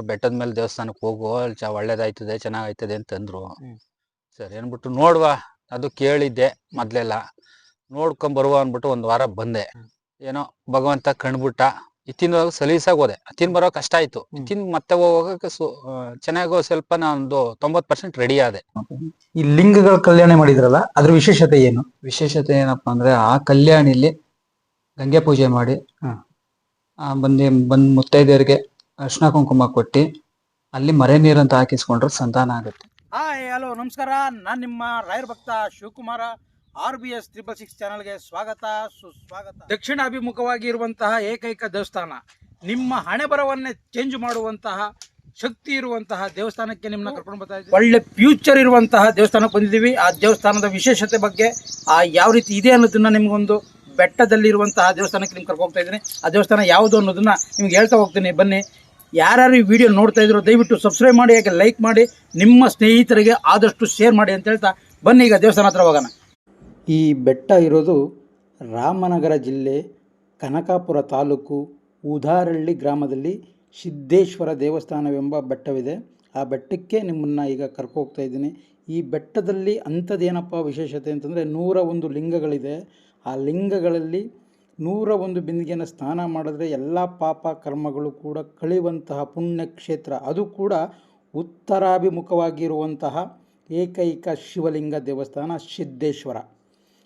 ನಮ್ಮೂರ್ ಬೆಟ್ಟದ ಮೇಲೆ ದೇವಸ್ಥಾನಕ್ಕೆ ಹೋಗು ಅಲ್ಲಿ ಚ ಒಳ್ಳೇದಾಯ್ತದೆ ಚೆನ್ನಾಗಾಯ್ತದೆ ಅಂತಂದ್ರು. ಅಂದ್ರು ಸರಿ ಅಂದ್ಬಿಟ್ಟು ನೋಡುವ ಅದು ಕೇಳಿದ್ದೆ ಮೊದ್ಲೆಲ್ಲ. ನೋಡ್ಕೊಂಡ್ ಬರುವ ಅನ್ಬಿಟ್ಟು ಒಂದ್ ವಾರ ಬಂದೆ. ಏನೋ ಭಗವಂತ ಕಣ್ಬಿಟ್ಟ ಇತ್ತಿನ ಸಲೀಸಾಗಿ ಹೋದೆ. ಇತ್ತಿನ ಬರೋ ಕಷ್ಟ ಆಯ್ತು. ತಿನ್ ಇತ್ತಿನ ಮತ್ತೆ ಹೋಗೋಕೆ ಚೆನ್ನಾಗೋ ಸ್ವಲ್ಪ ಒಂದು ತೊಂಬತ್ ಪರ್ಸೆಂಟ್ ರೆಡಿ ಆದೆ. ಈ ಲಿಂಗಗಳ ಕಲ್ಯಾಣ ಮಾಡಿದ್ರಲ್ಲ ಅದ್ರ ವಿಶೇಷತೆ ಏನು? ವಿಶೇಷತೆ ಏನಪ್ಪಾ ಅಂದ್ರೆ ಆ ಕಲ್ಯಾಣಿಲಿ ಗಂಗೆ ಪೂಜೆ ಮಾಡಿ ಬಂದು ಬಂದ್ ಮುತ್ತೈದೆಯರಿಗೆ ಅರ್ಶಿನ ಕುಂಕುಮ ಕೊಟ್ಟಿ ಅಲ್ಲಿ ಮರೆ ನೀರಂತ ಹಾಕಿಸ್ಕೊಂಡ್ರೆ ಸಂತಾನ ಆಗುತ್ತೆ. ಹಾಯ್, ಹಲೋ, ನಮಸ್ಕಾರ. ನಾನು ನಿಮ್ಮ ರಾಯರ್ ಭಕ್ತ Shivakumar R B S triple six ಚಾನಲ್ಗೆ ಸ್ವಾಗತ, ಸುಸ್ವಾಗತ. ದಕ್ಷಿಣ ಅಭಿಮುಖವಾಗಿ ಇರುವಂತಹ ಏಕೈಕ ದೇವಸ್ಥಾನ, ನಿಮ್ಮ ಹಣೆ ಬರವನ್ನೇ ಚೇಂಜ್ ಮಾಡುವಂತಹ ಶಕ್ತಿ ಇರುವಂತಹ ದೇವಸ್ಥಾನಕ್ಕೆ ನಿಮ್ಮನ್ನ ಕರ್ಕೊಂಡು ಬರ್ತಾ ಇದ್ದೀವಿ ಒಳ್ಳೆ ಫ್ಯೂಚರ್ ಇರುವಂತಹ ದೇವಸ್ಥಾನಕ್ಕೆ ಬಂದಿದ್ದೀವಿ. ಆ ದೇವಸ್ಥಾನದ ವಿಶೇಷತೆ ಬಗ್ಗೆ, ಆ ಯಾವ ರೀತಿ ಇದೆ ಅನ್ನೋದನ್ನ ನಿಮ್ಗೊಂದು ಬೆಟ್ಟದಲ್ಲಿರುವಂತಹ ದೇವಸ್ಥಾನಕ್ಕೆ ನಿಮ್ಗೆ ಕರ್ಕೊಂಡು ಹೋಗ್ತಾ ಇದ್ದೀನಿ. ಆ ದೇವಸ್ಥಾನ ಯಾವುದು ಅನ್ನೋದನ್ನ ನಿಮ್ಗೆ ಹೇಳ್ತಾ ಹೋಗ್ತೀನಿ. ಬನ್ನಿ. ಯಾರ್ಯಾರು ಈ ವಿಡಿಯೋ ನೋಡ್ತಾ ಇದ್ರು, ದಯವಿಟ್ಟು ಸಬ್ಸ್ಕ್ರೈಬ್ ಮಾಡಿ, ಹಾಗೆ ಲೈಕ್ ಮಾಡಿ, ನಿಮ್ಮ ಸ್ನೇಹಿತರಿಗೆ ಆದಷ್ಟು ಶೇರ್ ಮಾಡಿ ಅಂತ ಹೇಳ್ತಾ ಬನ್ನಿ, ಈಗ ದೇವಸ್ಥಾನ ಹತ್ರ ಹೋಗೋಣ. ಈ ಬೆಟ್ಟ ಇರೋದು ರಾಮನಗರ ಜಿಲ್ಲೆ ಕನಕಾಪುರ ತಾಲೂಕು ಉದಾರಳ್ಳಿ ಗ್ರಾಮದಲ್ಲಿ ಸಿದ್ದೇಶ್ವರ ದೇವಸ್ಥಾನವೆಂಬ ಬೆಟ್ಟವಿದೆ. ಆ ಬೆಟ್ಟಕ್ಕೆ ನಿಮ್ಮನ್ನು ಈಗ ಕರ್ಕೊ ಹೋಗ್ತಾ ಇದ್ದೀನಿ. ಈ ಬೆಟ್ಟದಲ್ಲಿ ಅಂಥದ್ದೇನಪ್ಪ ವಿಶೇಷತೆ ಅಂತಂದರೆ ನೂರ ಒಂದು ಲಿಂಗಗಳಿದೆ. ಆ ಲಿಂಗಗಳಲ್ಲಿ ನೂರ ಒಂದು ಬಿಂದಿಗೆಯನ್ನು ಸ್ನಾನ ಮಾಡಿದ್ರೆ ಎಲ್ಲ ಪಾಪ ಕರ್ಮಗಳು ಕೂಡ ಕಳೆಯುವಂತಹ ಪುಣ್ಯ ಕ್ಷೇತ್ರ ಅದು ಕೂಡ ಉತ್ತರಾಭಿಮುಖವಾಗಿರುವಂತಹ ಏಕೈಕ ಶಿವಲಿಂಗ ದೇವಸ್ಥಾನ ಸಿದ್ದೇಶ್ವರ.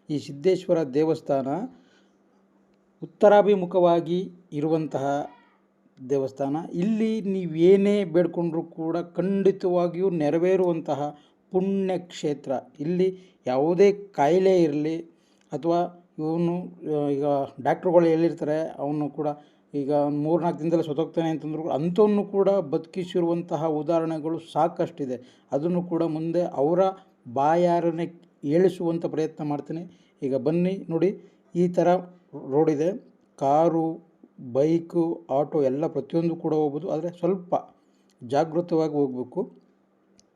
ಈ ಸಿದ್ದೇಶ್ವರ ದೇವಸ್ಥಾನ ಉತ್ತರಾಭಿಮುಖವಾಗಿ ಇರುವಂತಹ ದೇವಸ್ಥಾನ. ಇಲ್ಲಿ ನೀವೇನೇ ಬೇಡ್ಕೊಂಡ್ರೂ ಕೂಡ ಖಂಡಿತವಾಗಿಯೂ ನೆರವೇರುವಂತಹ ಪುಣ್ಯ ಕ್ಷೇತ್ರ ಇಲ್ಲಿ ಯಾವುದೇ ಕಾಯಿಲೆ ಇರಲಿ ಅಥವಾ ಇವನು ಈಗ ಡಾಕ್ಟ್ರುಗಳು ಎಲ್ಲಿರ್ತಾರೆ, ಅವನು ಕೂಡ ಈಗ ಮೂರು ನಾಲ್ಕು ದಿನದಲ್ಲಿ ಸತ್ತೋಗ್ತಾನೆ ಅಂತಂದ್ರು ಅಂಥವನ್ನು ಕೂಡ ಬದುಕಿಸಿರುವಂತಹ ಉದಾಹರಣೆಗಳು ಸಾಕಷ್ಟಿದೆ. ಅದನ್ನು ಕೂಡ ಮುಂದೆ ಅವರ ಬಾಯಾರನೆ ಏಳಿಸುವಂಥ ಪ್ರಯತ್ನ ಮಾಡ್ತೀನಿ. ಈಗ ಬನ್ನಿ ನೋಡಿ, ಈ ಥರ ರೋಡ್ ಇದೆ. ಕಾರು, ಬೈಕು, ಆಟೋ ಎಲ್ಲ ಪ್ರತಿಯೊಂದು ಕೂಡ ಹೋಗ್ಬೋದು. ಆದರೆ ಸ್ವಲ್ಪ ಜಾಗೃತವಾಗಿ ಹೋಗಬೇಕು.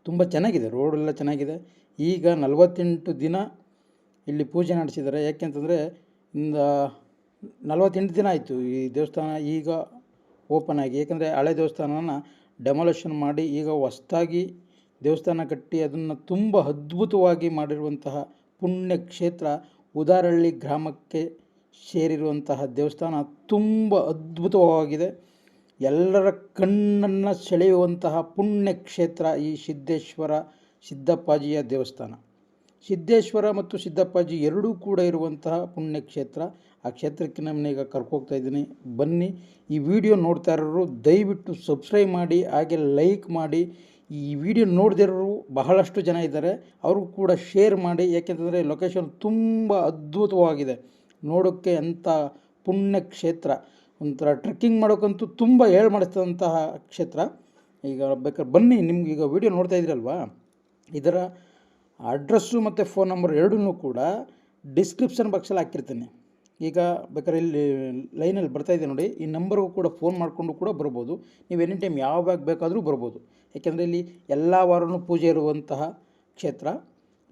ತುಂಬ ಚೆನ್ನಾಗಿದೆ ರೋಡೆಲ್ಲ ಚೆನ್ನಾಗಿದೆ. ಈಗ ನಲವತ್ತೆಂಟು ದಿನ ಇಲ್ಲಿ ಪೂಜೆ ನಡೆಸಿದ್ದಾರೆ. ಯಾಕೆಂತಂದರೆ ಇಂದ ನಲವತ್ತೆಂಟು ದಿನ ಆಯಿತು ಈ ದೇವಸ್ಥಾನ ಈಗ ಓಪನ್ ಆಗಿ. ಏಕೆಂದರೆ ಹಳೆ ದೇವಸ್ಥಾನನ ಡೆಮೊಲೇಷನ್ ಮಾಡಿ ಈಗ ಹೊಸ್ದಾಗಿ ದೇವಸ್ಥಾನ ಕಟ್ಟಿ ಅದನ್ನು ತುಂಬ ಅದ್ಭುತವಾಗಿ ಮಾಡಿರುವಂತಹ ಪುಣ್ಯ ಕ್ಷೇತ್ರ ಉದಾರಳ್ಳಿ ಗ್ರಾಮಕ್ಕೆ ಸೇರಿರುವಂತಹ ದೇವಸ್ಥಾನ ತುಂಬ ಅದ್ಭುತವಾಗಿದೆ. ಎಲ್ಲರ ಕಣ್ಣನ್ನು ಸೆಳೆಯುವಂತಹ ಪುಣ್ಯ ಕ್ಷೇತ್ರ ಈ ಸಿದ್ದೇಶ್ವರ ಸಿದ್ದಪ್ಪಾಜಿಯ ದೇವಸ್ಥಾನ. ಸಿದ್ದೇಶ್ವರ ಮತ್ತು ಸಿದ್ದಪ್ಪಾಜಿ ಎರಡೂ ಕೂಡ ಇರುವಂತಹ ಪುಣ್ಯಕ್ಷೇತ್ರ. ಆ ಕ್ಷೇತ್ರಕ್ಕೆ ನಮ್ಮನ್ನ ಈಗ ಕರ್ಕೋಗ್ತಾ ಇದ್ದೀನಿ. ಬನ್ನಿ, ಈ ವಿಡಿಯೋ ನೋಡ್ತಾ ಇರೋರು ದಯವಿಟ್ಟು ಸಬ್ಸ್ಕ್ರೈಬ್ ಮಾಡಿ, ಹಾಗೆ ಲೈಕ್ ಮಾಡಿ. ಈ ವಿಡಿಯೋ ನೋಡದಿರೋರು ಬಹಳಷ್ಟು ಜನ ಇದ್ದಾರೆ. ಅವ್ರಿಗೂ ಕೂಡ ಶೇರ್ ಮಾಡಿ. ಯಾಕೆಂತಂದರೆ ಲೊಕೇಶನ್ ತುಂಬ ಅದ್ಭುತವಾಗಿದೆ. ನೋಡೋಕ್ಕೆ ಅಂಥ ಪುಣ್ಯ ಕ್ಷೇತ್ರ ಒಂಥರ ಟ್ರೆಕ್ಕಿಂಗ್ ಮಾಡೋಕ್ಕಂತೂ ತುಂಬ ಹೇಳಿ ಮಾಡಿಸಿದಂತಹ ಕ್ಷೇತ್ರ. ಈಗ ಬೇಕಾದ್ರೆ ಬನ್ನಿ, ನಿಮ್ಗೆ ಈಗ ವಿಡಿಯೋ ನೋಡ್ತಾ ಇದ್ದೀರಲ್ವಾ? ಇದರ ಅಡ್ರೆಸ್ಸು ಮತ್ತು ಫೋನ್ ನಂಬರ್ ಎರಡೂ ಕೂಡ ಡಿಸ್ಕ್ರಿಪ್ಷನ್ ಬಾಕ್ಸಲ್ಲಿ ಹಾಕಿರ್ತೀನಿ. ಈಗ ಬೇಕಾದ್ರೆ ಇಲ್ಲಿ ಲೈನಲ್ಲಿ ಬರ್ತಾ ಇದೆ ನೋಡಿ, ಈ ನಂಬರ್ಗೂ ಕೂಡ ಫೋನ್ ಮಾಡಿಕೊಂಡು ಕೂಡ ಬರ್ಬೋದು. ನೀವು ಎನಿ ಟೈಮ್ ಯಾವಾಗ ಬೇಕಾದರೂ ಬರ್ಬೋದು. ಯಾಕೆಂದರೆ ಇಲ್ಲಿ ಎಲ್ಲ ವಾರನೂ ಪೂಜೆ ಇರುವಂತಹ ಕ್ಷೇತ್ರ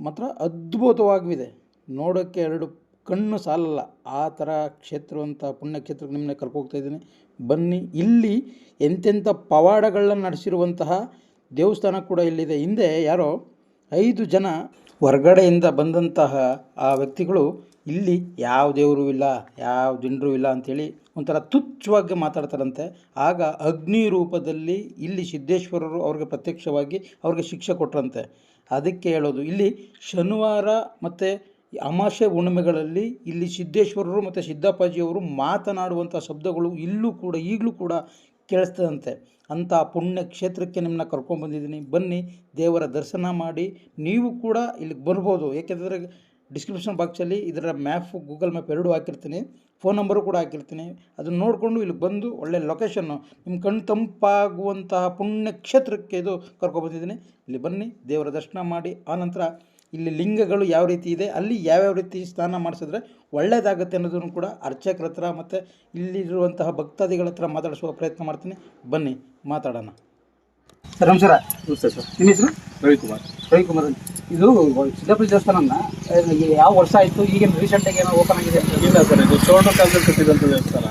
ಮಾತ್ರ ಅದ್ಭುತವಾಗಿದೆ ನೋಡೋಕ್ಕೆ ಎರಡು ಕಣ್ಣು ಸಾಲಲ್ಲ. ಆ ಥರ ಕ್ಷೇತ್ರವಂಥ ಪುಣ್ಯಕ್ಷೇತ್ರಕ್ಕೆ ನಿಮ್ಮನ್ನ ಕರ್ಕೋಗ್ತಾ ಇದ್ದೀನಿ. ಬನ್ನಿ, ಇಲ್ಲಿ ಎಂತೆಂಥ ಪವಾಡಗಳನ್ನ ನಡೆಸಿರುವಂತಹ ದೇವಸ್ಥಾನ ಕೂಡ ಇಲ್ಲಿದೆ. ಹಿಂದೆ ಯಾರೋ ಐದು ಜನ ಹೊರಗಡೆಯಿಂದ ಬಂದಂತಹ ಆ ವ್ಯಕ್ತಿಗಳು, ಇಲ್ಲಿ ಯಾವ ದೇವರು ಇಲ್ಲ, ಯಾವ ಜನರು ಇಲ್ಲ ಅಂಥೇಳಿ ಒಂಥರ ತುಚ್ಛವಾಗಿ ಮಾತಾಡ್ತಾರಂತೆ. ಆಗ ಅಗ್ನಿ ರೂಪದಲ್ಲಿ ಇಲ್ಲಿ ಸಿದ್ದೇಶ್ವರರು ಅವ್ರಿಗೆ ಪ್ರತ್ಯಕ್ಷವಾಗಿ ಅವ್ರಿಗೆ ಶಿಕ್ಷೆ ಕೊಟ್ರಂತೆ. ಅದಕ್ಕೆ ಹೇಳೋದು, ಇಲ್ಲಿ ಶನಿವಾರ ಮತ್ತು ಅಮಾವಾಸ್ಯೆ ಹುಣ್ಣಿಮೆಗಳಲ್ಲಿ ಇಲ್ಲಿ ಸಿದ್ದೇಶ್ವರರು ಮತ್ತು ಸಿದ್ದಪ್ಪಾಜಿಯವರು ಮಾತನಾಡುವಂಥ ಶಬ್ದಗಳು ಇಲ್ಲೂ ಕೂಡ ಈಗಲೂ ಕೂಡ ಕೇಳಿಸ್ತದಂತೆ. ಅಂಥ ಪುಣ್ಯ ಕ್ಷೇತ್ರಕ್ಕೆ ನಿಮ್ಮನ್ನ ಕರ್ಕೊಂಡ್ಬಂದಿದ್ದೀನಿ ಬನ್ನಿ, ದೇವರ ದರ್ಶನ ಮಾಡಿ. ನೀವು ಕೂಡ ಇಲ್ಲಿಗೆ ಬರ್ಬೋದು. ಏಕೆಂದರೆ ಡಿಸ್ಕ್ರಿಪ್ಷನ್ ಬಾಕ್ಸಲ್ಲಿ ಇದರ ಮ್ಯಾಪು ಗೂಗಲ್ ಮ್ಯಾಪ್ ಎರಡೂ ಹಾಕಿರ್ತೀನಿ. ಫೋನ್ ನಂಬರು ಕೂಡ ಹಾಕಿರ್ತೀನಿ. ಅದನ್ನು ನೋಡಿಕೊಂಡು ಇಲ್ಲಿಗೆ ಬಂದು ಒಳ್ಳೆ ಲೊಕೇಶನ್ನು ನಿಮ್ಮ ಕಣ್ಣು ತಂಪಾಗುವಂತಹ ಪುಣ್ಯ ಕ್ಷೇತ್ರಕ್ಕೆ ಇದು ಕರ್ಕೊಬಂದಿದ್ದೀನಿ ಇಲ್ಲಿ ಬನ್ನಿ, ದೇವರ ದರ್ಶನ ಮಾಡಿ. ಆನಂತರ ಇಲ್ಲಿ ಲಿಂಗಗಳು ಯಾವ ರೀತಿ ಇದೆ, ಅಲ್ಲಿ ಯಾವ್ಯಾವ ರೀತಿ ಸ್ನಾನ ಮಾಡಿಸಿದ್ರೆ ಒಳ್ಳೆಯದಾಗುತ್ತೆ ಅನ್ನೋದನ್ನು ಕೂಡ ಅರ್ಚಕರ ಹತ್ರ ಮತ್ತು ಇಲ್ಲಿರುವಂತಹ ಭಕ್ತಾದಿಗಳ ಹತ್ರ ಮಾತಾಡಿಸುವ ಪ್ರಯತ್ನ ಮಾಡ್ತೀನಿ. ಬನ್ನಿ ಮಾತಾಡೋಣ. ಸರ್ ನಮಸ್ಕಾರ. ನಮಸ್ತೆ ಸರ್. ನಿಮ್ಮ ಹೆಸರು? ರವಿಕುಮಾರ್. ರವಿಕುಮಾರ್. ಇದು ಸಿದ್ದಾಪುರ ದೇವಸ್ಥಾನ ಯಾವ ವರ್ಷ ಆಯಿತು? ಈಗೇನು ರೀಸೆಂಟಾಗಿ ಏನೋ ಓಪನ್ ಆಗಿದೆ? ಇಲ್ಲ ಸರ್ ಇದು ಸುವರ್ಣ ಕಾಲದಲ್ಲಿ ಕಟ್ಟಿದಂಥ ದೇವಸ್ಥಾನ.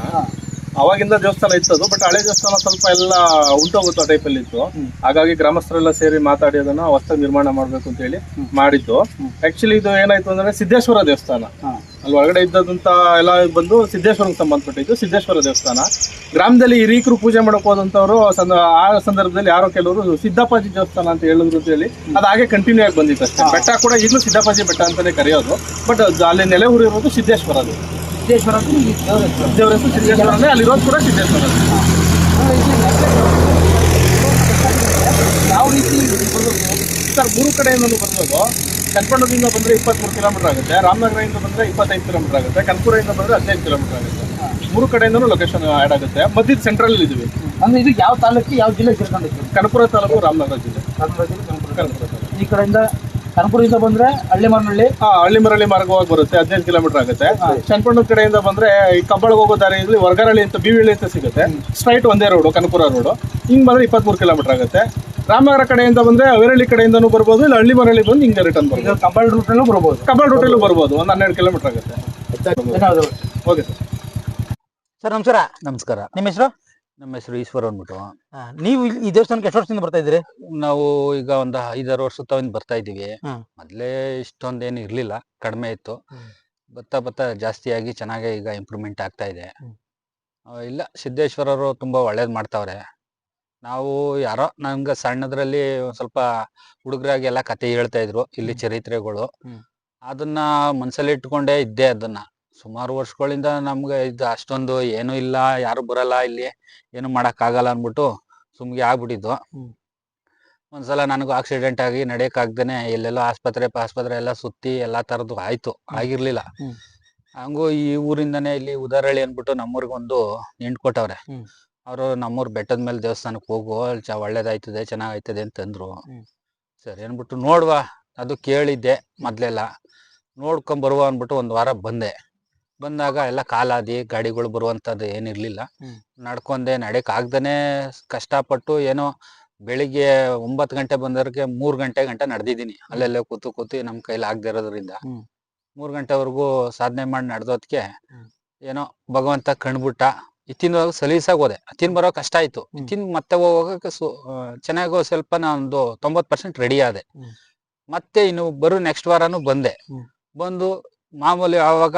ಅವಾಗಿಂದ ದೇವಸ್ಥಾನ ಇತ್ತು ಅದು ಬಟ್ ಹಳೆ ದೇವಸ್ಥಾನ ಸ್ವಲ್ಪ ಎಲ್ಲ ಉಂಟೋಗುತ್ತೋ ಟೈಪ್ ಅಲ್ಲಿ ಇತ್ತು. ಹಾಗಾಗಿ ಗ್ರಾಮಸ್ಥರೆಲ್ಲ ಸೇರಿ ಮಾತಾಡಿ ಅದನ್ನ ಹೊಸ ನಿರ್ಮಾಣ ಮಾಡ್ಬೇಕು ಅಂತ ಹೇಳಿ ಮಾಡಿದ್ದು. ಆಕ್ಚುಲಿ ಇದು ಏನಾಯ್ತು ಅಂದ್ರೆ ಸಿದ್ದೇಶ್ವರ ದೇವಸ್ಥಾನ. ಅಲ್ಲಿ ಒಳಗಡೆ ಇದ್ದದಂತ ಎಲ್ಲ ಬಂದು ಸಿದ್ದೇಶ್ವರಕ್ಕೆ ಸಂಬಂಧಪಟ್ಟಿದ್ದು ಸಿದ್ದೇಶ್ವರ ದೇವಸ್ಥಾನ. ಗ್ರಾಮದಲ್ಲಿ ಹಿರೀಕರು ಪೂಜೆ ಮಾಡಕ್ ಹೋದಂತವ್ರು ಸಂದ- ಆ ಸಂದರ್ಭದಲ್ಲಿ ಯಾರೋ ಕೆಲವರು ಸಿದ್ದಪ್ಪಾಜಿ ದೇವಸ್ಥಾನ ಅಂತ ಹೇಳಿದ್ರು ಅಂತ ಹೇಳಿ ಅದು ಹಾಗೆ ಕಂಟಿನ್ಯೂ ಆಗಿ ಬಂದಿತ್ತು ಅಷ್ಟೇ. ಬೆಟ್ಟ ಕೂಡ ಈಗಲೂ ಸಿದ್ದಪ್ಪಾಜಿ ಬೆಟ್ಟ ಅಂತಲೇ ಕರೆಯೋದು. ಬಟ್ ಅಲ್ಲಿ ನೆಲೆ ಊರಿರೋದು ಸಿದ್ದೇಶ್ವರ ಅದು. ಸಿದ್ದೇಶ್ವರ ದೇವರ ಹೆಸರು. ಸಿದ್ದೇಶ್ವರನೇ ಅಲ್ಲಿರೋದು ಕೂಡ ಸಿದ್ದೇಶ್ವರ ಯಾವ ರೀತಿ? ಸರ್ ಮೂರು ಕಡೆಯಿಂದಲೂ ಬರ್ಬೋದು ಕಲ್ಪಣದಿಂದ ಬಂದ್ರೆ ಇಪ್ಪತ್ಮೂರು ಕಿಲೋಮೀಟರ್ ಆಗುತ್ತೆ. ರಾಮನಗರದಿಂದ ಬಂದ್ರೆ ಇಪ್ಪತ್ತೈದು ಕಿಲೋಮೀಟರ್ ಆಗುತ್ತೆ. ಕನ್ಪುರದಿಂದ ಬಂದ್ರೆ ಹದಿನೈದು ಕಿಲೋಮೀಟರ್ ಆಗುತ್ತೆ. ಮೂರು ಕಡೆಯಿಂದಲೂ ಲೊಕೇಶನ್ ಆ್ಯಡ್ ಆಗುತ್ತೆ. ಮಧ್ಯದ ಸೆಂಟ್ರಲ್ ಇದೀವಿ. ಅಂದ್ರೆ ಇದು ಯಾವ ತಾಲೂಕು ಯಾವ ಜಿಲ್ಲೆ ಸೇರ್ಕೊಂಡಿತ್ತು ಕನಪುರ ತಾಲೂಕು ರಾಮನಗರ ಜಿಲ್ಲೆ. ಕನ್ನಡ ಜಿಲ್ಲೆ ಕನಕಪುರ. ಕನಪುರ ತಾಲೂಕು. ಈ ಕಡೆಯಿಂದ ಕನಕಪುರದಿಂದ ಬಂದ್ರೆ ಹಾ ಹಳ್ಳಿ ಮರಳಿ ಮಾರ್ಗವಾಗಿ ಬರುತ್ತೆ ಹದಿನೈದು ಕಿಲೋಮೀಟರ್ ಆಗುತ್ತೆ. ಹಾ. ಕಡೆಯಿಂದ ಬಂದ್ರೆ ಈ ಕಬ್ಬಳಗ್ ಹೋಗೋ ದಾರಿ ಇಲ್ಲಿ ವರ್ಗರಳ್ಳಿ ಅಂತ ಬಿವಿಳ್ಳಿ ಅಂತ ಸಿಗುತ್ತೆ. ಸ್ಟ್ರೈಟ್ ಒಂದೇ ರೋಡು ಕನಪುರ ರೋಡು ಹಿಂಗ್ ಬಂದ್ರೆ ಇಪ್ಪತ್ಮೂರು ಕಿಲೋಮೀಟರ್ ಆಗುತ್ತೆ. ರಾಮನಗರ ಕಡೆಯಿಂದ ಬಂದ್ರೆ ಅವೇರಳ್ಳಿ ಕಡೆಯಿಂದನೂ ಬರ್ಬೋದು ಇಲ್ಲ ಹಳ್ಳಿ ಮರಳಿ ಬಂದು ಹಿಂಗೆ ರಿಟರ್ನ್ ಈಗ ಬರ್ಬೋದು ಕಂಬಳ ರೂಟ್ನಲ್ಲೂ ಬರ್ಬೋದು. ಕಬ್ಬಲ್ ರೋಟಲ್ಲೂ ಬರ್ಬೋದು ಒಂದು ಹನ್ನೆರಡು ಕಿಲೋಮೀಟರ್ ಆಗುತ್ತೆ. ಧನ್ಯವಾದಗಳು. ಓಕೆ ಸರ್ ಸರ್ ನಮಸ್ಕಾರ. ನಮಸ್ಕಾರ. ನಿಮ್ಮ ಹೆಸರು? ನಮ್ಮ ಹೆಸರು ಈಶ್ವರ್ ಅಂದ್ಬಿಟ್ಟು. ನೀವು ಇಲ್ಲಿ ಈ ದೇವಸ್ಥಾನಕ್ಕೆ ಎಷ್ಟು ವರ್ಷದಿಂದ ಬರ್ತಾ ಇದ್ದೀರಿ? ನಾವು ಈಗ ಒಂದು ಐದಾರು ವರ್ಷ ತಗೊಂಡ್ ಬರ್ತಾ ಇದೀವಿ ಹ್ಮ್. ಮೊದ್ಲೇ ಇಷ್ಟೊಂದೇನು ಇರ್ಲಿಲ್ಲ ಕಡಿಮೆ ಇತ್ತು. ಹ್ಮ್. ಬತ್ತಾ ಬತ್ತಾ ಜಾಸ್ತಿ ಆಗಿ ಚೆನ್ನಾಗೆ ಈಗ ಇಂಪ್ರೂವ್ಮೆಂಟ್ ಆಗ್ತಾ ಇದೆ. ಇಲ್ಲ ಸಿದ್ದೇಶ್ವರ ಇಲ್ಲ ಸಿದ್ದೇಶ್ವರರು ತುಂಬಾ ಒಳ್ಳೇದ್ ಮಾಡ್ತಾವ್ರೆ. ನಾವು ಯಾರೋ ನಂಗೆ ಸಣ್ಣದ್ರಲ್ಲಿ ಒಂದ್ ಸ್ವಲ್ಪ ಹುಡುಗರಾಗಿ ಎಲ್ಲ ಕತೆ ಹೇಳ್ತಾ ಇದ್ರು ಇಲ್ಲಿ ಚರಿತ್ರೆಗಳು. ಹ್ಮ್. ಅದನ್ನ ಮನ್ಸಲ್ಲಿ ಇಟ್ಕೊಂಡೇ ಇದ್ದೆ ಅದನ್ನ. ಸುಮಾರು ವರ್ಷಗಳಿಂದ ನಮ್ಗೆ ಇದು ಅಷ್ಟೊಂದು ಏನು ಇಲ್ಲ ಯಾರು ಬರಲ್ಲ ಇಲ್ಲಿ ಏನು ಮಾಡೋಕ್ಕಾಗಲ್ಲ ಆಗಲ್ಲ ಅನ್ಬಿಟ್ಟು ಸುಮ್ಗೆ ಆಗ್ಬಿಟ್ಟಿದ್ದು. ಒಂದ್ಸಲ ನನಗೂ ಆಕ್ಸಿಡೆಂಟ್ ಆಗಿ ನಡೆಯಕ್ಕಾಗ್ದೇನೆ ಎಲ್ಲೆಲ್ಲೋ ಆಸ್ಪತ್ರೆ ಆಸ್ಪತ್ರೆ ಎಲ್ಲ ಸುತ್ತಿ ಎಲ್ಲಾ ಥರದ್ದು ಆಯ್ತು ಆಗಿರಲಿಲ್ಲ. ಹಂಗೂ ಈ ಊರಿಂದನೇ ಇಲ್ಲಿ ಉದಾರಳ್ಳಿ ಅನ್ಬಿಟ್ಟು ನಮ್ಮೂರಿಗೊಂದು ಒಂದು ಎಂಟ್ ಕೊಟ್ಟವ್ರೆ. ಅವರು ನಮ್ಮೂರು ಬೆಟ್ಟದ ಮೇಲೆ ದೇವಸ್ಥಾನಕ್ಕೆ ಹೋಗು ಚ ಒಳ್ಳೇದಾಯ್ತದೆ ಚೆನ್ನಾಗೈತದೆ ಅಂತಂದ್ರು. ಸರಿ ಅನ್ಬಿಟ್ಟು ನೋಡುವ ಅದು ಕೇಳಿದ್ದೆ ಮೊದಲೆಲ್ಲ. ನೋಡ್ಕೊಂಡ್ ಬರುವ ಅನ್ಬಿಟ್ಟು ಒಂದ್ ವಾರ ಬಂದೆ. ಬಂದಾಗ ಎಲ್ಲ ಕಾಲಾದಿ ಗಾಡಿಗಳು ಬರುವಂತದ್ದು ಏನಿರ್ಲಿಲ್ಲ. ನಡ್ಕೊಂಡೆ ನಡೆಕ್ ಆಗ್ದೇನೆ ಕಷ್ಟಪಟ್ಟು ಏನೋ ಬೆಳಿಗ್ಗೆ ಒಂಬತ್ತು ಗಂಟೆ ಬಂದವ್ರಿಗೆ ಮೂರ್ ಗಂಟೆ ಗಂಟ ನಡೆದಿದ್ದೀನಿ. ಅಲ್ಲೆಲ್ಲ ಕೂತು ಕೂತು ನಮ್ ಕೈಲಿ ಆಗದೆ ಇರೋದ್ರಿಂದ. ಹ್ಮ್. ಮೂರ್ ಗಂಟೆವರೆಗೂ ಸಾಧನೆ ಮಾಡಿ ನಡೆದೋದ್ಕೆ ಏನೋ ಭಗವಂತ ಕಣ್ಬಿಟ್ಟ ಇತ್ತಿನ ಸಲೀಸಾಗಿ ಹೋದೆ. ತಿನ್ ಬರೋ ಕಷ್ಟ ಆಯ್ತು. ತಿನ್ ಇತ್ತಿನ ಮತ್ತೆ ಹೋಗೋಕೆ ಸು ಚೆನ್ನಾಗೋ ಸ್ವಲ್ಪ ನಾನೊಂದು ತೊಂಬತ್ ಪರ್ಸೆಂಟ್ ರೆಡಿ ಆದೆ. ಮತ್ತೆ ಇನ್ನು ಬರೋ ನೆಕ್ಸ್ಟ್ ವಾರನೂ ಬಂದೆ. ಬಂದು ಮಾಮೂಲಿ ಆವಾಗ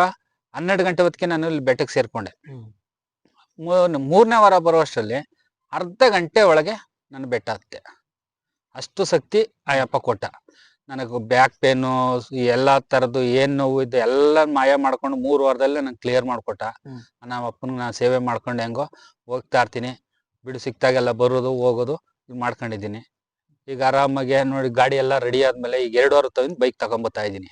ಹನ್ನೆರಡು ಗಂಟೆ ಹೊತ್ತಿಗೆ ನಾನು ಇಲ್ಲಿ ಬೆಟ್ಟಕ್ಕೆ ಸೇರ್ಕೊಂಡೆ. ಮೂರನೇ ವಾರ ಬರುವಷ್ಟರಲ್ಲಿ ಅರ್ಧ ಗಂಟೆ ಒಳಗೆ ನಾನು ಬೆಟ್ಟ ಹತ್ತೆ. ಅಷ್ಟು ಶಕ್ತಿ ಆಯಪ್ಪ ಕೊಟ್ಟ ನನಗೆ ಬ್ಯಾಕ್ ಪೇನು ಎಲ್ಲ ತರದ್ದು ಏನ್ ನೋವು ಇದ್ದು ಎಲ್ಲ ಮಾಯ ಮಾಡ್ಕೊಂಡು ಮೂರು ವಾರದಲ್ಲೇ ನಂಗೆ ಕ್ಲಿಯರ್ ಮಾಡ್ಕೊಟ್ಟ. ನಮ್ಮ ಅಪ್ಪನಿಗೆ ನಾನು ಸೇವೆ ಮಾಡ್ಕೊಂಡು ಹೆಂಗೋ ಹೋಗ್ತಾ ಇರ್ತೀನಿ. ಬಿಡು ಸಿಕ್ತಾಗೆಲ್ಲ ಬರೋದು ಹೋಗೋದು ಇದು ಮಾಡ್ಕೊಂಡಿದ್ದೀನಿ. ಈಗ ಆರಾಮಾಗಿ ನೋಡಿ ಗಾಡಿ ಎಲ್ಲ ರೆಡಿ ಆದಮೇಲೆ ಈಗ ಎರಡು ವಾರ ತಗೊಂಡು ಬೈಕ್ ತಗೊಂಬತ್ತಾ ಇದ್ದೀನಿ.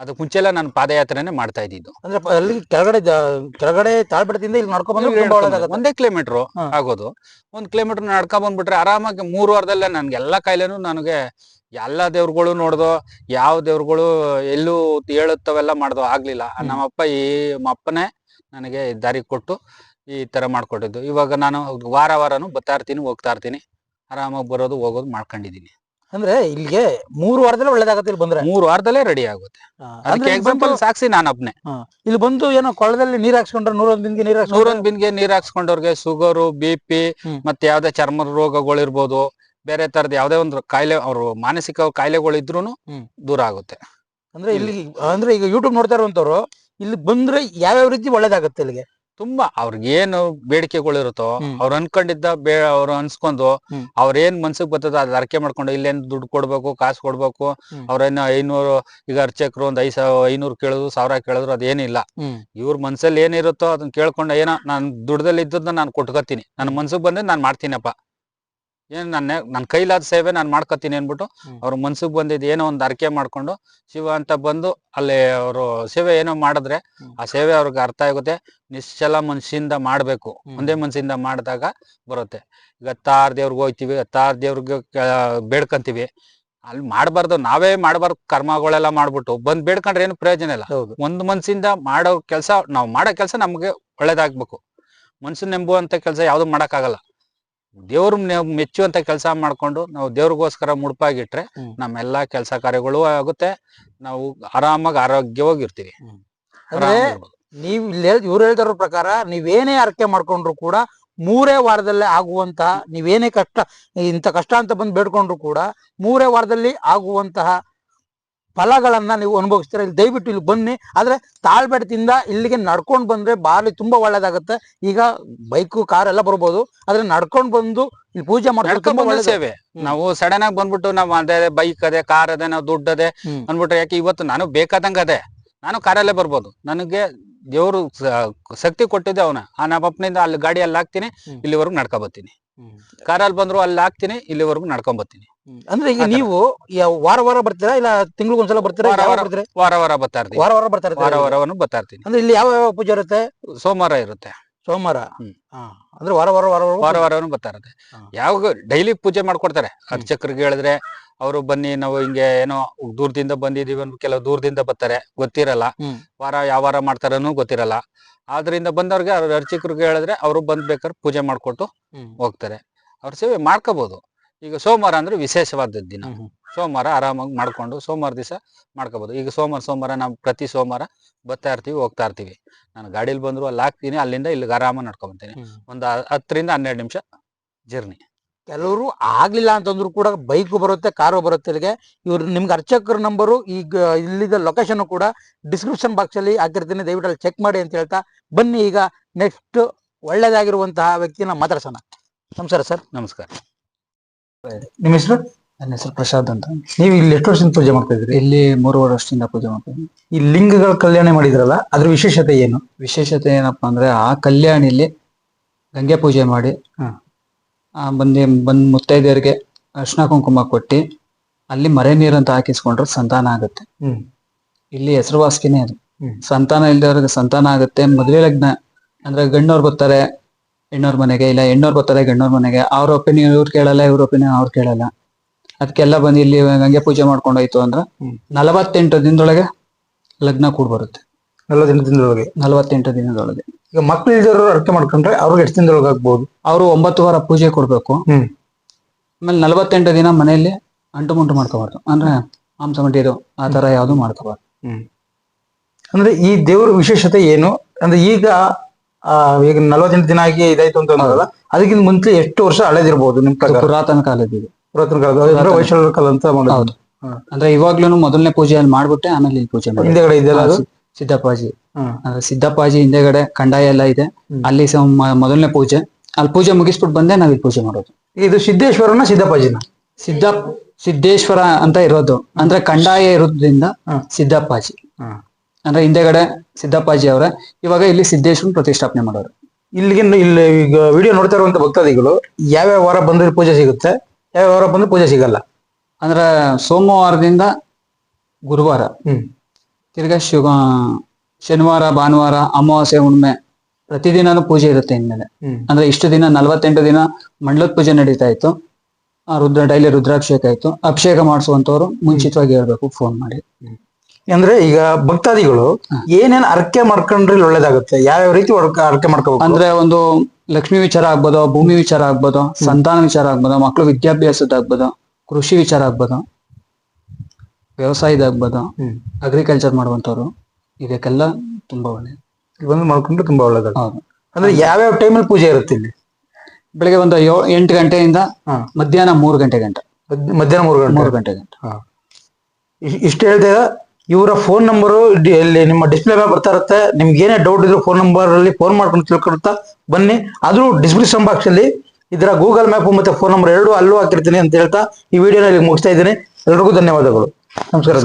ಅದಕ್ಕೆ ಮುಂಚೆ ಎಲ್ಲ ನಾನು ಪಾದಯಾತ್ರೆನೇ ಮಾಡ್ತಾ ಇದ್ದಿದ್ದು. ಅಂದ್ರೆ ಅಲ್ಲಿ ಕೆಳಗಡೆ ಕೆಳಗಡೆ ತಾಳ್ಬೆಟ್ಟದಿಂದ ಇಲ್ಲಿ ನಡ್ಕೊಂಡ್ ಬಂದ್ರೆ ತುಂಬಾ ಒಳ್ಳೇದಾಗತ್ತೆ. ಒಂದೇ ಕಿಲೋಮೀಟರ್ ಆಗೋದು. ಒಂದ್ ಕಿಲೋಮೀಟರ್ ನಡ್ಕೊಂಡ್ ಬಂದ್ಬಿಟ್ರೆ ಆರಾಮಾಗಿ ಮೂರು ವಾರದಲ್ಲೇ ನನ್ಗೆ ಎಲ್ಲಾ ಕಾಯಿಲೆನೂ ನನಗೆ ಎಲ್ಲಾ ದೇವ್ರುಗಳು ನೋಡ್ದೋ ಯಾವ ದೇವ್ರುಗಳು ಎಲ್ಲೂ ಹೇಳುತ್ತವೆಲ್ಲ ಮಾಡ್ದೋ ಆಗ್ಲಿಲ್ಲ. ನಮ್ಮಪ್ಪ ಈ ಅಪ್ಪನೇ ನನಗೆ ದಾರಿ ಕೊಟ್ಟು ಈ ತರ ಮಾಡ್ಕೊಟ್ಟಿದ್ದು. ಇವಾಗ ನಾನು ವಾರ ವಾರನು ಬರ್ತಾ ಇರ್ತೀನಿ ಹೋಗ್ತಾ ಇರ್ತೀನಿ. ಆರಾಮಾಗಿ ಬರೋದು ಹೋಗೋದು ಮಾಡ್ಕೊಂಡಿದೀನಿ ಅಂದ್ರೆ ಇಲ್ಲಿಗೆ ಮೂರು ವಾರದಲ್ಲೇ ಒಳ್ಳೇದಾಗತ್ತೆ ಇಲ್ಲಿ ಬಂದ್ರೆ. ಮೂರು ವಾರದಲ್ಲೇ ರೆಡಿ ಆಗುತ್ತೆ. ಅಂದ್ರೆ ಎಕ್ಸಾಂಪಲ್ ಸಾಕ್ಷಿ ನಾನು ಅಪ್ನೆ ಇಲ್ಲಿ ಬಂದು ಏನೋ ಕೊಳದಲ್ಲಿ ನೀರ್ ಹಾಕ್ಸ್ಕೊಂಡ್ರೆ ನೂರೊಂದ್ ಬಿನ್ಗೆ ನೀರ್ ನೂರೊಂದ್ ಬಿನ್ಗೆ ನೀರ್ ಹಾಕ್ಸ್ಕೊಂಡವ್ರಿಗೆ ಶುಗರು ಬಿ ಪಿ. ಮತ್ತೆ ಯಾವ್ದೇ ಚರ್ಮ ರೋಗಗಳಿರ್ಬೋದು ಬೇರೆ ತರದ ಯಾವ್ದೇ ಒಂದು ಕಾಯಿಲೆ ಅವ್ರು ಮಾನಸಿಕ ಕಾಯಿಲೆಗಳು ಇದ್ರು ದೂರ ಆಗುತ್ತೆ. ಅಂದ್ರೆ ಇಲ್ಲಿ ಅಂದ್ರೆ ಈಗ ಯೂಟ್ಯೂಬ್ ನೋಡ್ತಾ ಇರುವಂತವ್ರು ಇಲ್ಲಿ ಬಂದ್ರೆ ಯಾವ್ಯಾವ ರೀತಿ ಒಳ್ಳೇದಾಗುತ್ತೆ ಇಲ್ಲಿಗೆ? ತುಂಬಾ ಅವ್ರಿಗೇನು ಬೇಡಿಕೆಗಳಿರುತ್ತೋ. ಅವ್ರು ಅನ್ಕೊಂಡಿದ್ದ ಬೇ ಅವ್ರು ಅನ್ಸ್ಕೊಂಡು ಅವ್ರ ಅವ್ರೇನ್ ಮನ್ಸಿಗೆ ಬರ್ತದ ಅದ್ ಅರ್ಕೆ ಮಾಡ್ಕೊಂಡು ಇಲ್ಲೇನ್ ದುಡ್ಡು ಕೊಡ್ಬೇಕು ಕಾಸು ಕೊಡ್ಬೇಕು. ಅವ್ರೇನು ಐನೂರು ಈಗ ಅರ್ಚಕರು ಒಂದ್ ಐದ್ ಸಾವಿರ ಐನೂರು ಕೇಳಿದ್ರು ಸಾವಿರ ಕೇಳಿದ್ರು ಅದೇನಿಲ್ಲ. ಇವ್ರ ಮನ್ಸಲ್ಲಿ ಏನಿರುತ್ತೋ ಅದನ್ನ ಕೇಳ್ಕೊಂಡು ಏನೋ ನಾನ್ ದುಡ್ಡದಲ್ಲಿ ಇದ್ದದ್ನ ನಾನು ಕೊಟ್ಕೋತೀನಿ ನನ್ನ ಮನ್ಸಿಗೆ ಬಂದ್ರೆ ನಾನ್ ಮಾಡ್ತೀನಪ್ಪ ಏನ್ ನನ್ನ ನನ್ನ ಕೈಲಾದ ಸೇವೆ ನಾನು ಮಾಡ್ಕೊತೀನಿ ಅನ್ಬಿಟ್ಟು ಹ್ಮ್. ಅವ್ರ ಮನ್ಸಿಗೆ ಬಂದಿದ್ದು ಏನೋ ಒಂದು ಅರ್ಕೆ ಮಾಡ್ಕೊಂಡು ಶಿವ ಅಂತ ಬಂದು ಅಲ್ಲಿ ಅವರು ಸೇವೆ ಏನೋ ಮಾಡಿದ್ರೆ ಆ ಸೇವೆ ಅವ್ರಿಗೆ ಅರ್ಥ ಆಗುತ್ತೆ. ನಿಶ್ಚಲ ಮನ್ಸಿಂದ ಮಾಡ್ಬೇಕು. ಒಂದೇ ಮನ್ಸಿಂದ ಮಾಡಿದಾಗ ಬರುತ್ತೆ. ಈಗ ಹತ್ತಾರು ದೇವ್ರಿಗೆ ಹೋಗ್ತೀವಿ ಹತ್ತಾರು ದೇವ್ರಿಗೆ ಬೇಡ್ಕಂತೀವಿ. ಅಲ್ಲಿ ಮಾಡಬಾರ್ದು ನಾವೇ ಮಾಡಬಾರ್ದು ಕರ್ಮಗಳೆಲ್ಲ ಮಾಡ್ಬಿಟ್ಟು. ಬಂದ್ ಬೇಡ್ಕೊಂಡ್ರೆ ಏನು ಪ್ರಯೋಜನ ಇಲ್ಲ. ಒಂದ್ ಮನ್ಸಿಂದ ಮಾಡೋ ಕೆಲಸ ನಾವು ಮಾಡೋ ಕೆಲಸ ನಮ್ಗೆ ಒಳ್ಳೇದಾಗ್ಬೇಕು. ಮನ್ಸು ನೆಂಬುವಂತ ಕೆಲಸ ಯಾವ್ದು ಮಾಡಕ್ಕಾಗಲ್ಲ. ದೇವ್ರ ಮೆಚ್ಚುವಂತ ಕೆಲಸ ಮಾಡ್ಕೊಂಡು ನಾವು ದೇವ್ರಿಗೋಸ್ಕರ ಮುಡುಪಾಗಿಟ್ರೆ. ನಮ್ಮೆಲ್ಲಾ ಕೆಲಸ ಕಾರ್ಯಗಳು ಆಗುತ್ತೆ ನಾವು ಆರಾಮಾಗಿ ಆರೋಗ್ಯವಾಗಿ ಇರ್ತೀವಿ. ನೀವು ಇಲ್ಲಿ ಇವ್ರು ಹೇಳ್ತಿರೋ ಪ್ರಕಾರ ನೀವೇನೇ ಅರಕೆ ಮಾಡ್ಕೊಂಡ್ರು ಕೂಡ ಮೂರೇ ವಾರದಲ್ಲೇ ಆಗುವಂತಹ ನೀವೇನೇ ಕಷ್ಟ ಇಂಥ ಕಷ್ಟ ಅಂತ ಬಂದು ಬೇಡ್ಕೊಂಡ್ರು ಕೂಡ ಮೂರೇ ವಾರದಲ್ಲಿ ಆಗುವಂತಹ ಫಲಗಳನ್ನ ನೀವು ಅನುಭವಿಸ್ತೀರ. ಇಲ್ಲಿ ದಯವಿಟ್ಟು ಇಲ್ಲಿ ಬನ್ನಿ. ಆದ್ರೆ ತಾಳ್ಬೆಟ್ಟದಿಂದ ಇಲ್ಲಿಗೆ ನಡ್ಕೊಂಡು ಬಂದ್ರೆ ಬಾರಿ ತುಂಬಾ ಒಳ್ಳೇದಾಗತ್ತೆ. ಈಗ ಬೈಕು ಕಾರ್ ಎಲ್ಲ ಬರ್ಬೋದು. ಆದ್ರೆ ನಡ್ಕೊಂಡು ಬಂದು ಇಲ್ಲಿ ಪೂಜೆ ಮಾಡ್ಕೊಂಡು ಸೇವೆ. ನಾವು ಸಡನ್ ಆಗಿ ಬಂದ್ಬಿಟ್ಟು ನಾವು ಅದೇ ಬೈಕ್ ಅದೇ ಕಾರ್ ಅದೇ ನಾವು ದುಡ್ಡು ಅದೇ. ಅಂದ್ಬಿಟ್ರೆ ಯಾಕೆ ಇವತ್ತು ನಾನು ಬೇಕಾದಂಗ ಅದೇ. ನಾನು ಕಾರಲ್ಲೇ ಬರ್ಬೋದು. ನನಗೆ ದೇವ್ರು ಶಕ್ತಿ ಕೊಟ್ಟಿದ್ದೆ ಅವನ. ಆ ನಮ್ಮ ಅಪ್ಪನಿಂದ ಅಲ್ಲಿ ಗಾಡಿಯಲ್ಲಿ ಹಾಕ್ತೀನಿ. ಇಲ್ಲಿವರೆಗೂ ನಡ್ಕೊಂಡ್ ಬರ್ತೀನಿ. ಹ್ಮ್. ಕಾರಲ್ಲಿ ಬಂದ್ರು ಅಲ್ಲಿ ಹಾಕ್ತೀನಿ ಇಲ್ಲಿವರೆಗೂ ನಡ್ಕೊಂಡ್ ಬರ್ತೀನಿ. ಅಂದ್ರೆ ಈಗ ನೀವು ಯಾವ- ವಾರ ವಾರ ಬರ್ತೀರಾ ಇಲ್ಲ ತಿಂಗಳಿಗೊಂದ್ಸಲ ಬರ್ತೀರಾ ವಾರ ವಾರ ಬರ್ತೀರಾ? ವಾರ ವಾರ ಬರ್ತಾ ಇರ್ತೀನಿ. ವಾರ ವಾರ ಬರ್ತಾ ವಾರ ವಾರವನ್ನು ಬರ್ತಾ ಇರ್ತೀನಿ. ಅಂದ್ರೆ ಇಲ್ಲಿ ಯಾವ ಯಾವ ಪೂಜೆ ಇರುತ್ತೆ? ಸೋಮವಾರ ಇರುತ್ತೆ. ಸೋಮವಾರ? ಅಂದ್ರೆ ವಾರ ವಾರ ವಾರ ವಾರ ವಾರವನ್ನು ಬರ್ತಾ ಇರುತ್ತೆ. ಯಾವ ಯಾವಾಗ ಡೈಲಿ ಪೂಜೆ ಮಾಡ್ಕೊಡ್ತಾರೆ. ಅರ್ಚಕರಿಗೆ ಹೇಳಿದ್ರೆ ಅವರು ಬನ್ನಿ ನಾವು ಹಿಂಗೆ ಏನೋ ದೂರದಿಂದ ಬಂದಿದೀವಿ ಕೆಲವು ದೂರದಿಂದ ಬರ್ತಾರೆ. ಗೊತ್ತಿರಲ್ಲ. ವಾರ ಯಾವ ವಾರ ಮಾಡ್ತಾರನು ಗೊತ್ತಿರಲ್ಲ. ಆದ್ರಿಂದ ಬಂದವ್ರಿಗೆ ಅವ್ರ ಅರ್ಚಕರಿಗೆ ಹೇಳಿದ್ರೆ ಅವರು ಬಂದ್ ಬೇಕಾದ್ರೆ ಪೂಜೆ ಮಾಡ್ಕೊಟ್ಟು ಹೋಗ್ತಾರೆ. ಅವ್ರ ಸೇವೆ ಮಾಡ್ಕೋಬಹುದು ಈಗ ಸೋಮವಾರ ಅಂದ್ರೆ ವಿಶೇಷವಾದ ದಿನ. ಸೋಮವಾರ ಆರಾಮಾಗಿ ಮಾಡ್ಕೊಂಡು ಸೋಮವಾರ ದಿವಸ ಮಾಡ್ಕೋಬಹುದು ಈಗ ಸೋಮವಾರ ಸೋಮವಾರ ನಾವು ಪ್ರತಿ ಸೋಮವಾರ ಬರ್ತಾ ಇರ್ತೀವಿ ಹೋಗ್ತಾ ಇರ್ತೀವಿ. ನಾನು ಗಾಡಿಲಿ ಬಂದ್ರು ಅಲ್ಲಿ ಹಾಕ್ತೀನಿ ಅಲ್ಲಿಂದ ಇಲ್ಲಿಗೆ ಆರಾಮಾಗಿ ನಡ್ಕೊಂಬರ್ತೀನಿ. ಒಂದು ಹತ್ತರಿಂದ ಹನ್ನೆರಡು ನಿಮಿಷ ಜರ್ನಿ. ಕೆಲವರು ಆಗ್ಲಿಲ್ಲ ಅಂತಂದ್ರು ಕೂಡ ಬೈಕ್ ಬರುತ್ತೆ ಕಾರು ಬರುತ್ತೆ ಇಲ್ಲಿಗೆ. ಇವ್ರು ನಿಮ್ಗೆ ಅರ್ಚಕರ ನಂಬರು ಈಗ ಇಲ್ಲಿದ ಲೊಕೇಶನ್ ಕೂಡ ಡಿಸ್ಕ್ರಿಪ್ಷನ್ ಬಾಕ್ಸ್ ಅಲ್ಲಿ ಹಾಕಿರ್ತೀನಿ. ದಯವಿಟ್ಟು ಅಲ್ಲಿ ಚೆಕ್ ಮಾಡಿ ಅಂತ ಹೇಳ್ತಾ ಬನ್ನಿ. ಈಗ ನೆಕ್ಸ್ಟ್ ಒಳ್ಳೇದಾಗಿರುವಂತಹ ವ್ಯಕ್ತಿನ ಮಾತಾಡ್ಸೋಣ. ನಮಸ್ಕಾರ ಸರ್ ನಮಸ್ಕಾರ. ನಿಮ್ಮ ಹೆಸರು? ನನ್ನ ಹೆಸರು ಪ್ರಸಾದ್ ಅಂತ. ನೀವು ಇಲ್ಲಿ ಎಷ್ಟು ವರ್ಷದಿಂದ ಪೂಜೆ ಮಾಡ್ತಾ ಇದ್ರಿ ಇಲ್ಲಿ ಮೂರುವರೆ ವರ್ಷದಿಂದ ಪೂಜೆ ಮಾಡ್ತೀನಿ ಈ ಲಿಂಗಗಳ ಕಲ್ಯಾಣ ಮಾಡಿದ್ರಲ್ಲ ಅದ್ರ ವಿಶೇಷತೆ ಏನು? ವಿಶೇಷತೆ ಏನಪ್ಪಾ ಅಂದ್ರೆ ಆ ಕಲ್ಯಾಣಿಲಿ ಗಂಗೆ ಪೂಜೆ ಮಾಡಿ ಬಂದಿ ಬಂದ್ ಮುತ್ತೈದೆಯರಿಗೆ ಅರ್ಶಿನ ಕುಂಕುಮ ಕೊಟ್ಟಿ ಅಲ್ಲಿ ಮರೆ ನೀರಂತ ಅಂತ ಹಾಕಿಸ್ಕೊಂಡ್ರೆ ಸಂತಾನ ಆಗುತ್ತೆ. ಇಲ್ಲಿ ಹೆಸರುವಾಸಿನೇ ಅದು. ಸಂತಾನ ಇಲ್ದವ್ರಿಗೆ ಸಂತಾನ ಆಗುತ್ತೆ. ಮದುವೆ ಲಗ್ನ ಅಂದ್ರೆ ಗಂಡವ್ರು ಬರ್ತಾರೆ ಹೆಣ್ಣವ್ರ ಮನೆಗೆ ಇಲ್ಲ ಹೆಣ್ಣವ್ರು ಬರ್ತಾರೆ ಗಂಡವ್ರ ಮನೆಗೆ. ಅವ್ರ ಒಪಿನಿಯನ್ ಇವ್ರು ಕೇಳಲ್ಲ ಇವ್ರ ಒಪಿನಿಯನ್ ಅವ್ರು ಕೇಳಲ್ಲ. ಅದಕ್ಕೆಲ್ಲ ಬಂದು ಇಲ್ಲಿ ಗಂಗೆ ಪೂಜೆ ಮಾಡ್ಕೊಂಡೋಯ್ತು ಅಂದ್ರೆ. ನಲವತ್ತೆಂಟು ದಿನದೊಳಗೆ ಲಗ್ನ ಕೂಡ ಬರುತ್ತೆ ನಲವತ್ತೆಂಟು ದಿನದೊಳಗೆ? ನಲವತ್ತೆಂಟು ದಿನದೊಳಗೆ. ಈಗ ಮಕ್ಳು ಇಲ್ದವರು ಅರ್ಕೆ ಮಾಡ್ಕೊಂಡ್ರೆ ಅವ್ರಿಗೆ ಎಷ್ಟು ದಿನದೊಳಗೆ ಆಗ್ಬೋದು? ಅವರು ಒಂಬತ್ತು ವಾರ ಪೂಜೆ ಕೊಡ್ಬೇಕು. ಹ್ಮ್. ಆಮೇಲೆ ನಲವತ್ತೆಂಟು ದಿನ ಮನೆಯಲ್ಲಿ ಅಂಟು ಮುಂಟು ಮಾಡ್ಕೋಬಾರ್ದು. ಅಂದ್ರೆ ಮಾಂಸ ಮಟ್ಟಿದು ಆ ತರ ಯಾವುದು ಮಾಡ್ಕೋಬಾರ್ದು. ಅಂದ್ರೆ ಈ ದೇವ್ರ ವಿಶೇಷತೆ ಏನು? ಅಂದ್ರೆ ಈಗ ಆ, ಈಗ ನಲವತ್ತೆಂಟು ದಿನ ಆಗಿ ಇದಾಯ್ತು ಅಂತ ಅಂದ್ರಲ್ಲ ಅದಕ್ಕಿಂತ ಮುಂಚೆ ಎಷ್ಟು ವರ್ಷ ಹಳೆದಿರ್ಬೋದು ನಿಮ್ ಇದು ಪ್ರಕಾರ? ಪುರಾತನ ಕಾಲದ ಪುರಾತನ ಕಾಲದ ಅಂದ್ರೆ ಕಾಲ ಅಂತ ಮಾಡೋದು. ಹೌದು. ಅಂದ್ರೆ ಇವಾಗ್ಲೂ ಮೊದಲನೇ ಪೂಜೆ ಅಲ್ಲಿ ಮಾಡ್ಬಿಟ್ಟೆ ಆಮೇಲೆ ಇಲ್ಲಿ ಪೂಜೆ ಮಾಡಿ ಹಿಂದೆಗಡೆ ಇದೆಯಲ್ಲ ಅದು? ಸಿದ್ದಪ್ಪಾಜಿ. ಹ್ಮ್. ಸಿದ್ದಪ್ಪಾಜಿ ಹಿಂದೆಗಡೆ ಕಂಡಾಯ ಎಲ್ಲ ಇದೆ. ಅಲ್ಲಿ ಮೊದಲನೇ ಪೂಜೆ. ಅಲ್ಲಿ ಪೂಜೆ ಮುಗಿಸ್ಬಿಟ್ಟು ಬಂದೆ ನಾವ್ ಇಲ್ಲಿ ಪೂಜೆ ಮಾಡೋದು. ಇದು ಸಿದ್ದೇಶ್ವರನ ಸಿದ್ದಪ್ಪಾಜಿನ? ಸಿದ್ದ ಸಿದ್ದೇಶ್ವರ ಅಂತ ಇರೋದು. ಅಂದ್ರೆ ಕಂದಾಯ ಇರೋದ್ರಿಂದ. ಸಿದ್ದಪ್ಪಾಜಿ. ಅಂದ್ರೆ ಹಿಂದೆಗಡೆ ಸಿದ್ದಪ್ಪಾಜಿ ಅವರ. ಇವಾಗ ಇಲ್ಲಿ ಸಿದ್ದೇಶ್ವರನ ಪ್ರತಿಷ್ಠಾಪನೆ ಮಾಡೋರು. ಇಲ್ಲಿಗೆ ಇಲ್ಲಿ ಈಗ ವಿಡಿಯೋ ನೋಡ್ತಾ ಇರುವಂತ ಭಕ್ತಾದಿಗಳು ಯಾವ್ಯಾವ ವಾರ ಬಂದ್ರೆ ಪೂಜೆ ಸಿಗುತ್ತೆ? ಯಾವ್ಯಾವ ವಾರ ಬಂದ್ರೆ ಪೂಜೆ ಸಿಗಲ್ಲ? ಅಂದ್ರೆ ಸೋಮವಾರದಿಂದ ಗುರುವಾರ. ಹ್ಮ್. ತಿರ್ಗಾ ಶಿವ ಶನಿವಾರ ಭಾನುವಾರ ಅಮಾವಾಸ್ಯೆ ಹುಣ್ಣಿಮೆ ಪ್ರತಿದಿನನೂ ಪೂಜೆ ಇರುತ್ತೆ ಇನ್ಮೇಲೆ. ಅಂದ್ರೆ ಇಷ್ಟು ದಿನ ನಲವತ್ತೆಂಟು ದಿನ ಮಂಡಲದ ಪೂಜೆ ನಡೀತಾ ಇತ್ತು. ಆ ರುದ್ರ ಡೈಲಿ ರುದ್ರಾಭಿಷೇಕ ಆಯ್ತು. ಅಭಿಷೇಕ ಮಾಡಿಸುವಂತವ್ರು ಮುಂಚಿತವಾಗಿ ಹೇಳ್ಬೇಕು ಫೋನ್ ಮಾಡಿ. ಅಂದ್ರೆ ಈಗ ಭಕ್ತಾದಿಗಳು ಏನೇನು ಅರ್ಕೆ ಮಾಡ್ಕೊಂಡ್ರೆ ಒಳ್ಳೇದಾಗುತ್ತೆ? ಯಾವ ರೀತಿ ಒಡ್ಕ- ಅರ್ಕೆ ಮಾಡ್ಕೋಬೇಕು? ಅಂದ್ರೆ ಒಂದು ಲಕ್ಷ್ಮಿ ವಿಚಾರ ಆಗ್ಬೋದು ಭೂಮಿ ವಿಚಾರ ಆಗ್ಬೋದು ಸಂತಾನ ವಿಚಾರ ಆಗ್ಬೋದು ಮಕ್ಕಳು ವಿದ್ಯಾಭ್ಯಾಸದ ಆಗ್ಬೋದು ಕೃಷಿ ವಿಚಾರ ಆಗ್ಬೋದು ವ್ಯವಸಾಯದ ಆಗ್ಬೋದು ಅಗ್ರಿಕಲ್ಚರ್ ಮಾಡುವಂತವ್ರು ಇದಕ್ಕೆಲ್ಲ ತುಂಬಾ ಒಳ್ಳೆ ಇಲ್ಲಿ ಬಂದು ಮಾಡ್ಕೊಂಡ್ರೆ ತುಂಬಾ ಒಳ್ಳೇದ ಹೌದು. ಅಂದ್ರೆ ಯಾವ್ಯಾವ ಟೈಮಲ್ಲಿ ಪೂಜೆ ಇರುತ್ತೆ ಇಲ್ಲಿ? ಬೆಳಿಗ್ಗೆ ಒಂದು ಏಳು ಎಂಟು ಗಂಟೆಯಿಂದ. ಮಧ್ಯಾಹ್ನ ಮೂರು ಗಂಟೆ ಗಂಟ. ಮಧ್ಯಾಹ್ನ ಮೂರು ಗಂಟೆ? ಮೂರು ಗಂಟೆ ಗಂಟ. ಇಷ್ಟು ಹೇಳ್ದೆ ಇವರ ಫೋನ್ ನಂಬರು ಇಲ್ಲಿ ನಿಮ್ಮ ಡಿಸ್ಪ್ಲೇ ಮೇಲೆ ಬರ್ತಾ ಇರುತ್ತೆ. ನಿಮ್ಗೆ ಏನೇ ಡೌಟ್ ಇದ್ರೆ ಫೋನ್ ನಂಬರ್ ಅಲ್ಲಿ ಫೋನ್ ಮಾಡ್ಕೊಂಡು ತಿಳ್ಕೊಳ್ತಾ ಬನ್ನಿ. ಆದ್ರೂ ಡಿಸ್ಕ್ರಿಪ್ಷನ್ ಬಾಕ್ಸ್ ಅಲ್ಲಿ ಇದರ ಗೂಗಲ್ ಮ್ಯಾಪ್ ಮತ್ತೆ ಫೋನ್ ನಂಬರ್ ಎರಡು ಅಲ್ಲೂ ಹಾಕಿರ್ತೀನಿ ಅಂತ ಹೇಳ್ತಾ ಈ ವಿಡಿಯೋನ ಇಲ್ಲಿ ಮುಗಿಸ್ತಾ ಇದ್ದೀನಿ. ಎಲ್ರಿಗೂ ಧನ್ಯವಾದಗಳು. ನಮಸ್ಕಾರ.